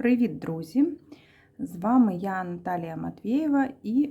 Привіт, друзі! З вами я Наталія Матвєєва і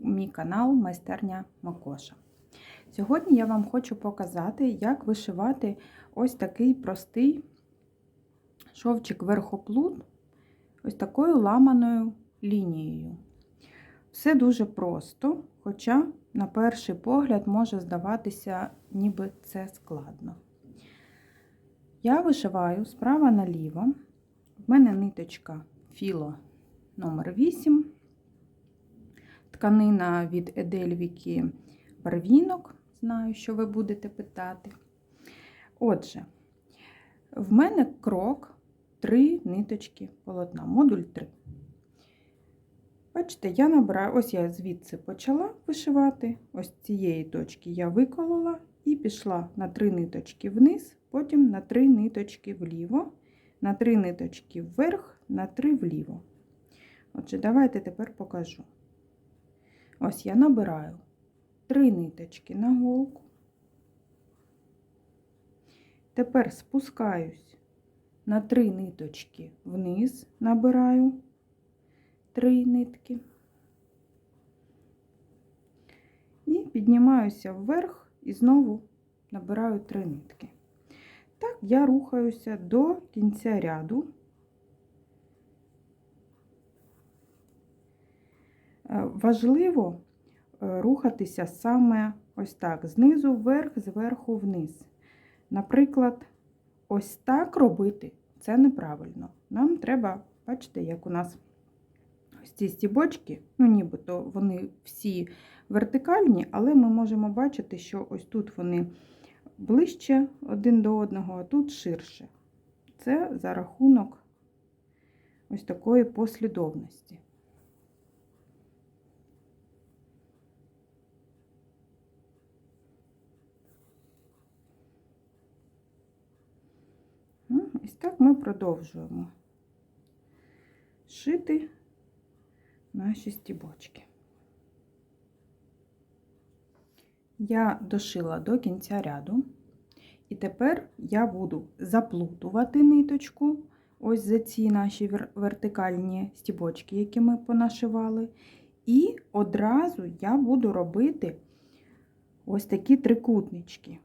мій канал Майстерня Макоша. Сьогодні я вам хочу показати, як вишивати ось такий простий шовчик верхоплут ось такою ламаною лінією. Все дуже просто, хоча, на перший погляд, може здаватися, ніби це складно. Я вишиваю справа наліво. В мене ниточка філо номер 8 тканина від Едельвіки барвінок, знаю, що ви будете питати. Отже, в мене крок 3 ниточки полотна, модуль 3. Бачите, я набираю, ось я звідси почала вишивати, ось цієї точки я виколола і пішла на 3 ниточки вниз, потім на 3 ниточки вліво на три ниточки вверх, на три вліво. Отже, давайте тепер покажу. Ось я набираю три ниточки на голку. Тепер спускаюсь на три ниточки вниз, набираю три нитки. І піднімаюся вверх і знову набираю три нитки. Я рухаюся до кінця ряду. Е, важливо е, рухатися саме ось так, знизу вверх, зверху вниз. Наприклад, ось так робити це неправильно. Нам треба, бачите, як у нас ось ці стібочки, ну нібито вони всі вертикальні, але ми можемо бачити, що ось тут вони ближче один до одного, а тут ширше. Це за рахунок ось такої послідовності. Ну, ось так ми продовжуємо шити наші стібочки. Я дошила до кінця ряду, і тепер я буду заплутувати ниточку, ось за ці наші вертикальні стібочки, які ми понашивали. І одразу я буду робити ось такі трикутнички.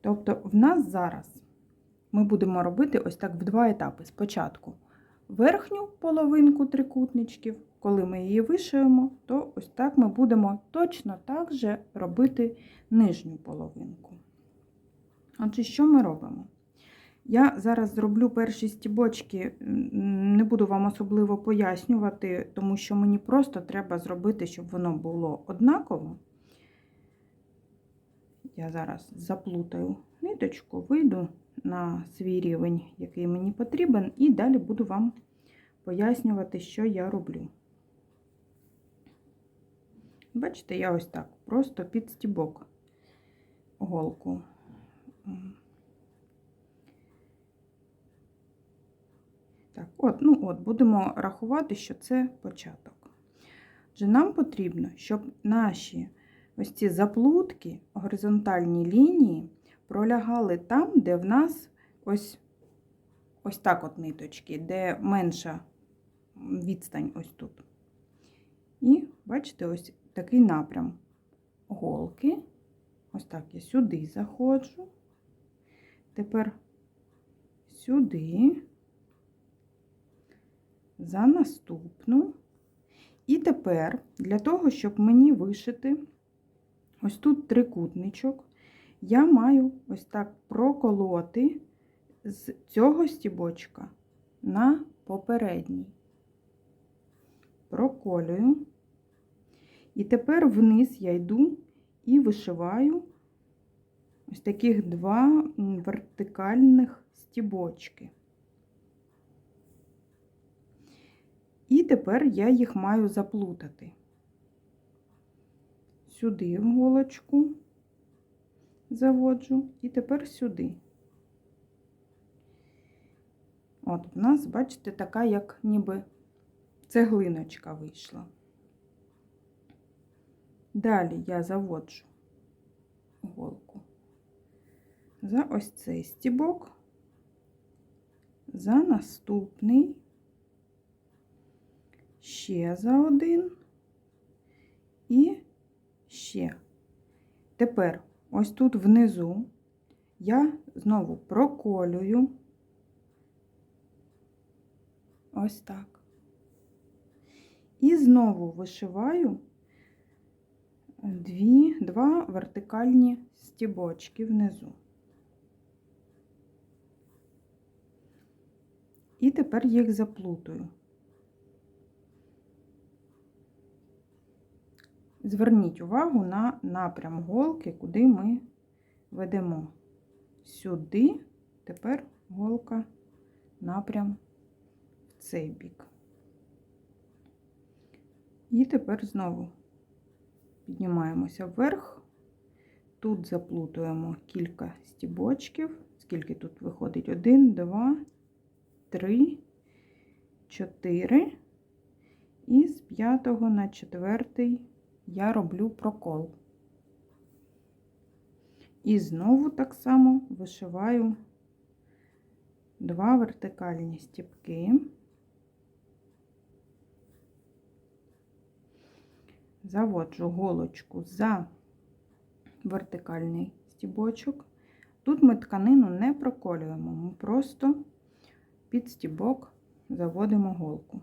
Тобто, в нас зараз ми будемо робити ось так в два етапи. Спочатку верхню половинку трикутничків, коли ми її вишиємо, то ось так ми будемо точно так же робити нижню половинку. Отже, що ми робимо? Я зараз зроблю перші стібочки, не буду вам особливо пояснювати, тому що мені просто треба зробити, щоб воно було однаково. Я зараз заплутаю ниточку, вийду на свій рівень, який мені потрібен, і далі буду вам пояснювати, що я роблю. Бачите, я ось так, просто під стібок голку. Так, от, ну от, будемо рахувати, що це початок. Отже, нам потрібно, щоб наші ось ці заплутки, горизонтальні лінії, пролягали там, де в нас ось ось так от ниточки, де менша відстань ось тут. І, бачите, ось такий напрям голки. Ось так я сюди заходжу, тепер сюди, за наступну. І тепер для того, щоб мені вишити ось тут трикутничок, я маю ось так проколоти з цього стібочка на попередній. Проколюю. І тепер вниз я йду і вишиваю ось таких два вертикальних стібочки. І тепер я їх маю заплутати. Сюди голочку заводжу, і тепер сюди. От, у нас, бачите, така, як ніби цеглиночка вийшла. Далі я заводжу голку за ось цей стібок, за наступний ще за один і ще. Тепер ось тут внизу я знову проколюю ось так. І знову вишиваю дві, два вертикальні стібочки внизу. І тепер їх заплутаю. Зверніть увагу на напрям голки, куди ми ведемо. Сюди, тепер голка напрям в цей бік. І тепер знову піднімаємося вверх. Тут заплутуємо кілька стібочків. Скільки тут виходить? Один, два, три, чотири. І з п'ятого на четвертий я роблю прокол. І знову так само вишиваю два вертикальні стіпки. Заводжу голочку за вертикальний стібочок. Тут ми тканину не проколюємо, ми просто під стібок заводимо голку.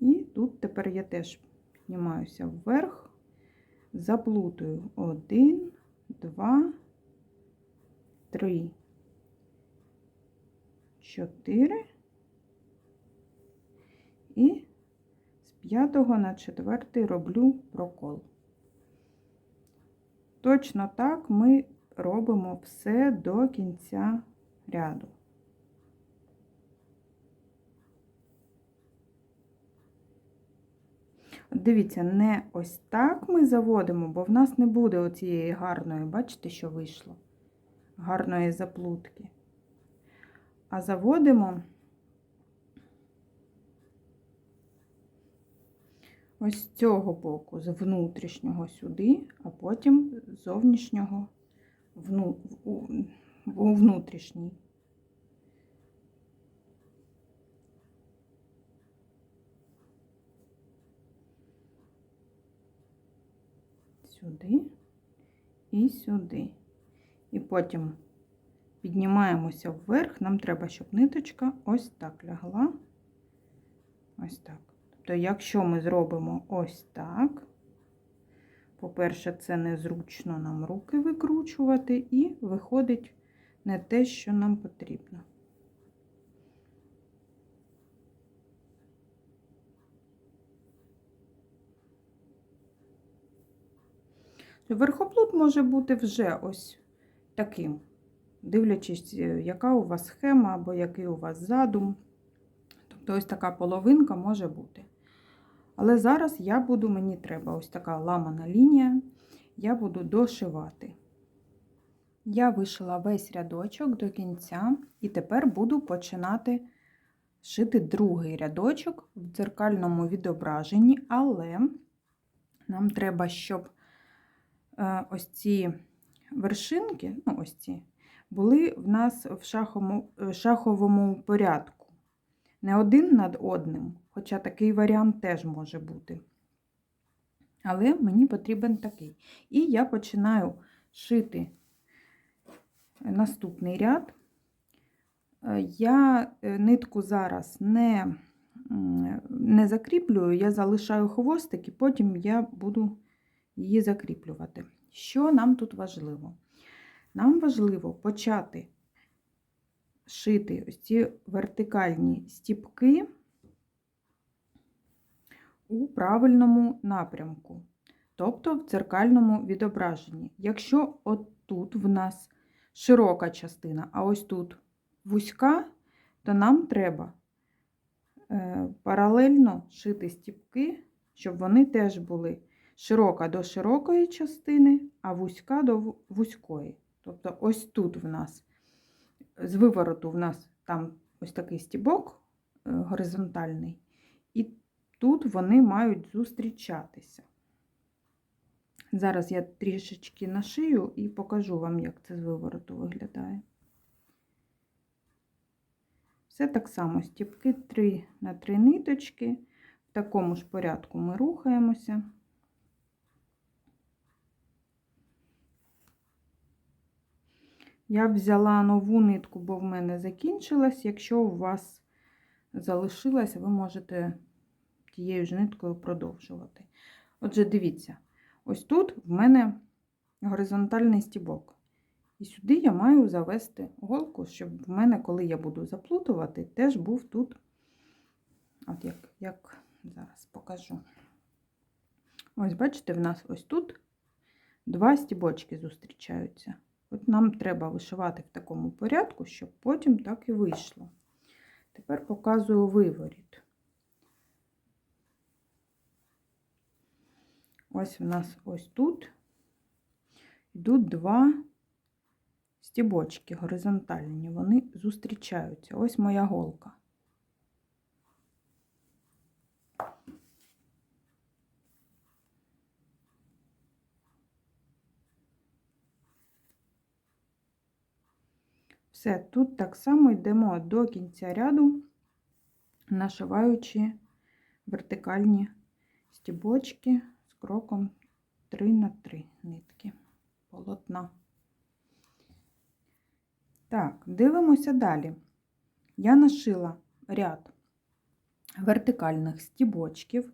І тут тепер я теж піднімаюся вверх, заплутую один, два, три, чотири і з п'ятого на четвертий роблю прокол. Точно так ми робимо все до кінця ряду. Дивіться, не ось так ми заводимо, бо в нас не буде оцієї гарної, бачите, що вийшло? Гарної заплутки. А заводимо ось з цього боку, з внутрішнього сюди, а потім з зовнішнього у, внутрішній. Сюди і сюди. І потім піднімаємося вверх. Нам треба, щоб ниточка ось так лягла. Ось так. Тобто, якщо ми зробимо ось так, по-перше, це незручно нам руки викручувати, і виходить не те, що нам потрібно. Верхоплут може бути вже ось таким, дивлячись, е, яка у вас схема або який у вас задум. Тобто ось така половинка може бути. Але зараз я буду, мені треба ось така ламана лінія, я буду дошивати. Я вишила весь рядочок до кінця, і тепер буду починати шити другий рядочок в дзеркальному відображенні, але нам треба, щоб ось ці вершинки, ну ось ці, були в нас в шаховому, шаховому порядку. Не один над одним, хоча такий варіант теж може бути. Але мені потрібен такий. І я починаю шити наступний ряд. Я нитку зараз не, не закріплюю, я залишаю хвостик і потім я буду її закріплювати. Що нам тут важливо? Нам важливо почати шити ось ці вертикальні стіпки у правильному напрямку, тобто в дзеркальному відображенні. Якщо отут в нас широка частина, а ось тут вузька, то нам треба е, паралельно шити стіпки, щоб вони теж були широка до широкої частини, а вузька до вузької. Тобто, ось тут в нас з вивороту в нас там ось такий стібок е, горизонтальний, і тут вони мають зустрічатися. Зараз я трішечки нашию і покажу вам, як це з вивороту виглядає. Все так само, стіпки 3 на 3 ниточки. В такому ж порядку ми рухаємося. Я взяла нову нитку, бо в мене закінчилась. Якщо у вас залишилась, ви можете тією ж ниткою продовжувати. Отже, дивіться, ось тут в мене горизонтальний стібок. І сюди я маю завести голку, щоб в мене, коли я буду заплутувати, теж був тут, от як, як зараз покажу. Ось, бачите, в нас ось тут два стібочки зустрічаються. От нам треба вишивати в такому порядку, щоб потім так і вийшло. Тепер показую виворіт. Ось у нас ось тут йдуть два стібочки горизонтальні, вони зустрічаються. Ось моя голка. Все, тут так само йдемо до кінця ряду, нашиваючи вертикальні стібочки з кроком 3 на 3 нитки полотна. Так, дивимося далі. Я нашила ряд вертикальних стібочків,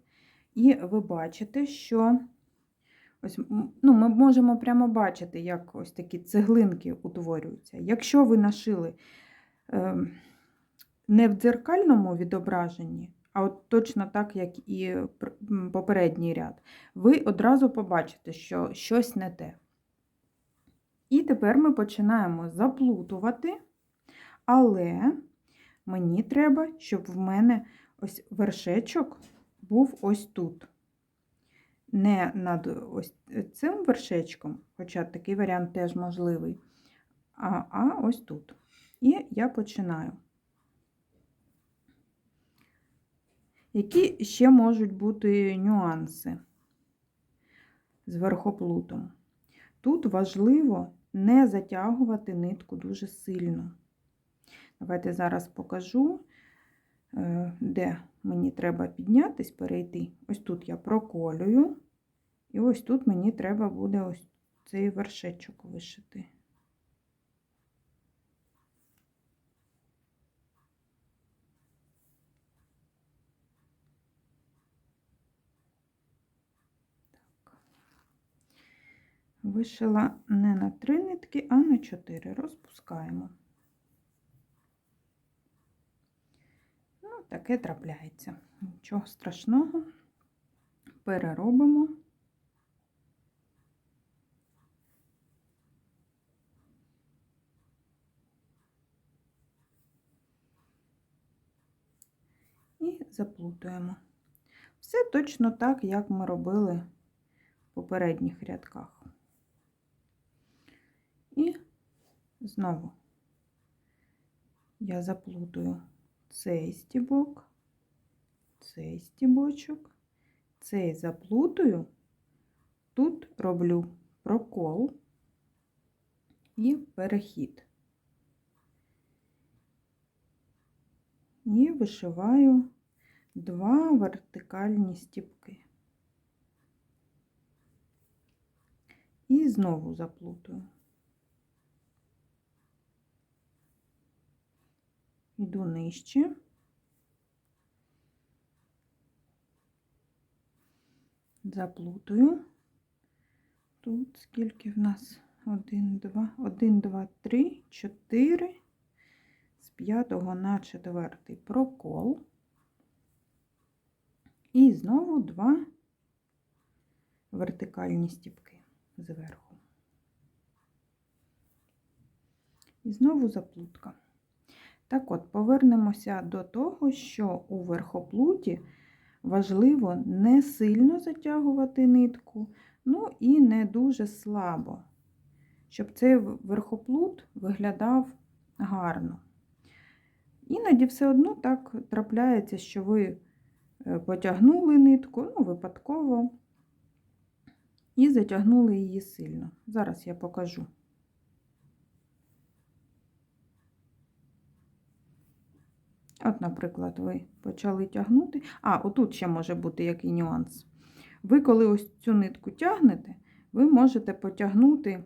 і ви бачите, що ось, ну, ми можемо прямо бачити, як ось такі цеглинки утворюються. Якщо ви нашили е, не в дзеркальному відображенні, а от точно так, як і попередній ряд, ви одразу побачите, що щось не те. І тепер ми починаємо заплутувати, але мені треба, щоб в мене ось вершечок був ось тут. Не над ось цим вершечком, хоча такий варіант теж можливий, а, а ось тут. І я починаю. Які ще можуть бути нюанси з верхоплутом? Тут важливо не затягувати нитку дуже сильно. Давайте зараз покажу, е, де мені треба піднятись, перейти. Ось тут я проколюю, і ось тут мені треба буде ось цей вершечок вишити. вишила не на три нитки, а на чотири. Розпускаємо. Ну, таке трапляється. Нічого страшного. Переробимо. І заплутуємо. Все точно так, як ми робили в попередніх рядках. І знову я заплутую цей стібок, цей стібочок, цей заплутую, тут роблю прокол і перехід. І вишиваю два вертикальні стібки. І знову заплутую. Йду нижче. Заплутую. Тут скільки в нас? 1, 2, 1, 2, 3, 4, з 5 на 4 прокол. І знову два вертикальні стіпки зверху. І знову заплутка. Так от, повернемося до того, що у верхоплуті важливо не сильно затягувати нитку, ну і не дуже слабо, щоб цей верхоплут виглядав гарно. Іноді все одно так трапляється, що ви е, потягнули нитку, ну, випадково, і затягнули її сильно. Зараз я покажу. От, наприклад, ви почали тягнути. А, отут ще може бути який нюанс. Ви, коли ось цю нитку тягнете, ви можете потягнути,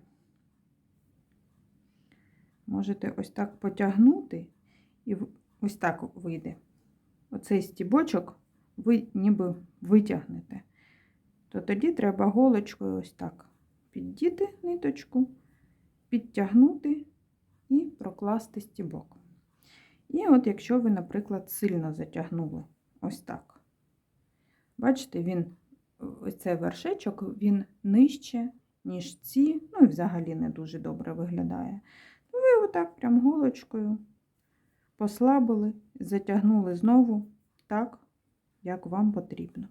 можете ось так потягнути, і ось так вийде. Оцей стібочок ви ніби витягнете. То тоді треба голочкою ось так піддіти ниточку, підтягнути і прокласти стібок. І от якщо ви, наприклад, сильно затягнули ось так. Бачите, він, ось цей вершечок, він нижче, ніж ці, ну і взагалі не дуже добре виглядає. Ви отак прям голочкою послабили, затягнули знову так, як вам потрібно.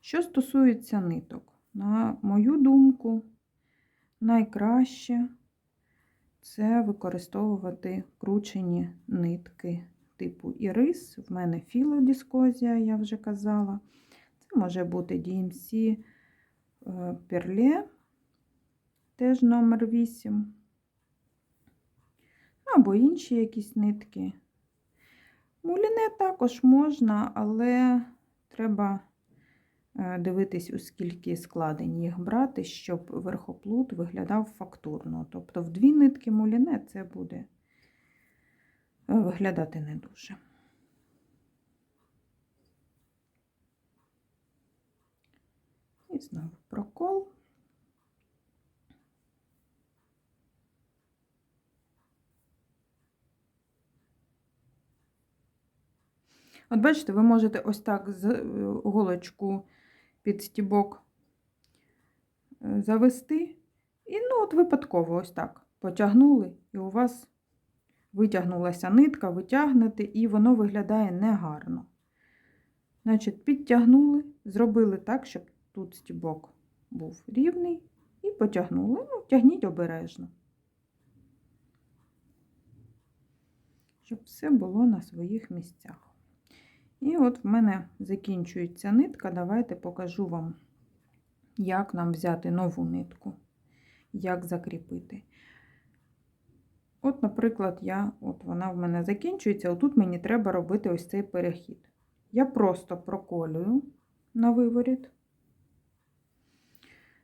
Що стосується ниток, на мою думку, найкраще це використовувати кручені нитки типу ірис. В мене філодіскозія, я вже казала. Це може бути DMC е, Perle, теж номер 8. Або інші якісь нитки. Муліне також можна, але треба дивитись, у скільки складень їх брати, щоб верхоплут виглядав фактурно. Тобто в дві нитки муліне це буде е, виглядати не дуже. І знову прокол. От бачите, ви можете ось так з е, голочку під стібок е, завести, і ну от випадково ось так потягнули, і у вас витягнулася нитка, витягнете, і воно виглядає негарно. Значить, підтягнули, зробили так, щоб тут стібок був рівний, і потягнули. Ну, тягніть обережно. Щоб все було на своїх місцях. І от в мене закінчується нитка. Давайте покажу вам, як нам взяти нову нитку, як закріпити. От, наприклад, я, от вона в мене закінчується, отут мені треба робити ось цей перехід. Я просто проколюю на виворіт.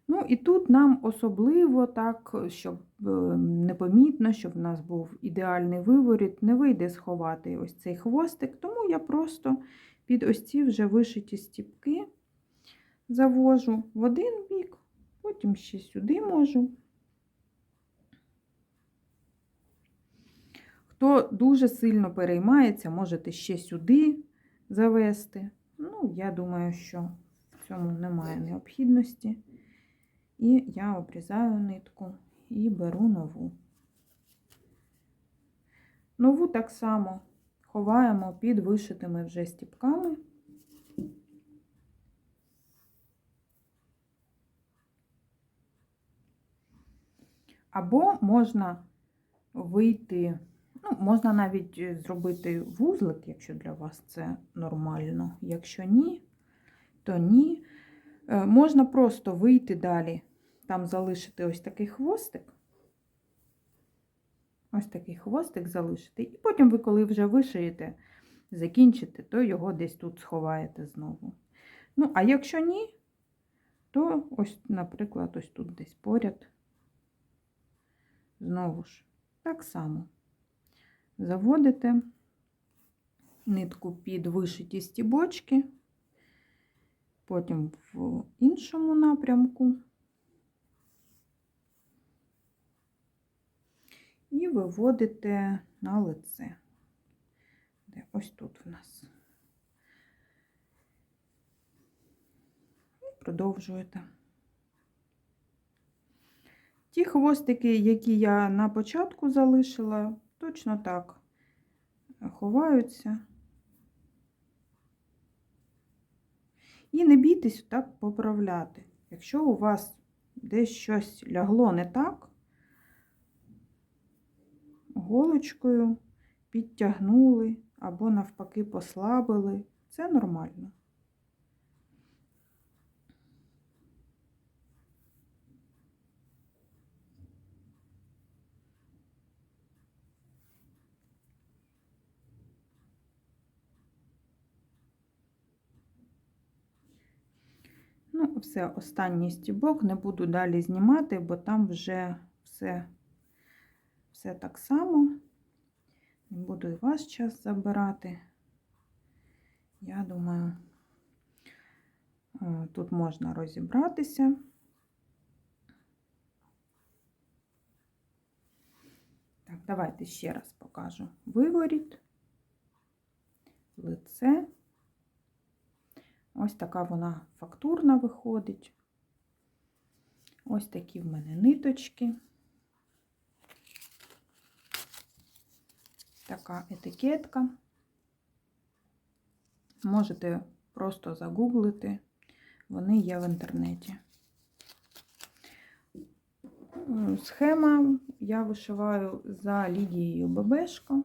Ну, і тут нам особливо так, щоб е, непомітно, щоб в нас був ідеальний виворіт, не вийде сховати ось цей хвостик, тому я просто під ось ці вже вишиті стіпки завожу в один бік, потім ще сюди можу. Хто дуже сильно переймається, можете ще сюди завести. Ну, я думаю, що в цьому немає необхідності. І я обрізаю нитку і беру нову. Нову так само ховаємо під вишитими вже стіпками. Або можна вийти, ну, можна навіть зробити вузлик, якщо для вас це нормально. Якщо ні, то ні. Е, Можна просто вийти далі, там залишити ось такий хвостик. Ось такий хвостик залишити. І потім ви, коли вже вишиєте, закінчите, то його десь тут сховаєте знову. Ну, а якщо ні, то ось, наприклад, ось тут десь поряд. Знову ж, так само заводите нитку під вишиті стібочки потім в іншому напрямку. І виводите на лице. Де ось тут в нас. І продовжуєте. Ті хвостики, які я на початку залишила, точно так ховаються. І не бійтесь так поправляти. Якщо у вас десь щось лягло не так, голочкою підтягнули або навпаки послабили, це нормально. Все, останній стібок не буду далі знімати, бо там вже все, все так само. Не буду і ваш час забирати. Я думаю, е, тут можна розібратися. Так, давайте ще раз покажу виворіт, лице. Ось така вона фактурна виходить. Ось такі в мене ниточки. Така етикетка. Можете просто загуглити, вони є в інтернеті. Схема я вишиваю за Лідією Бебешко.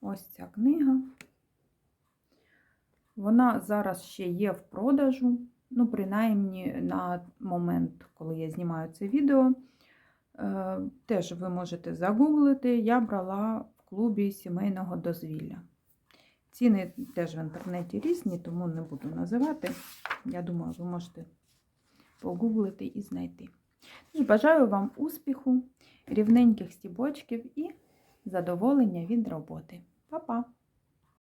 Ось ця книга. Вона зараз ще є в продажу. Ну, принаймні на момент, коли я знімаю це відео. Е, Теж ви можете загуглити. Я брала в клубі сімейного дозвілля. Ціни теж в інтернеті різні, тому не буду називати. Я думаю, ви можете погуглити і знайти. Тож бажаю вам успіху, рівненьких стібочків і задоволення від роботи. Па-па!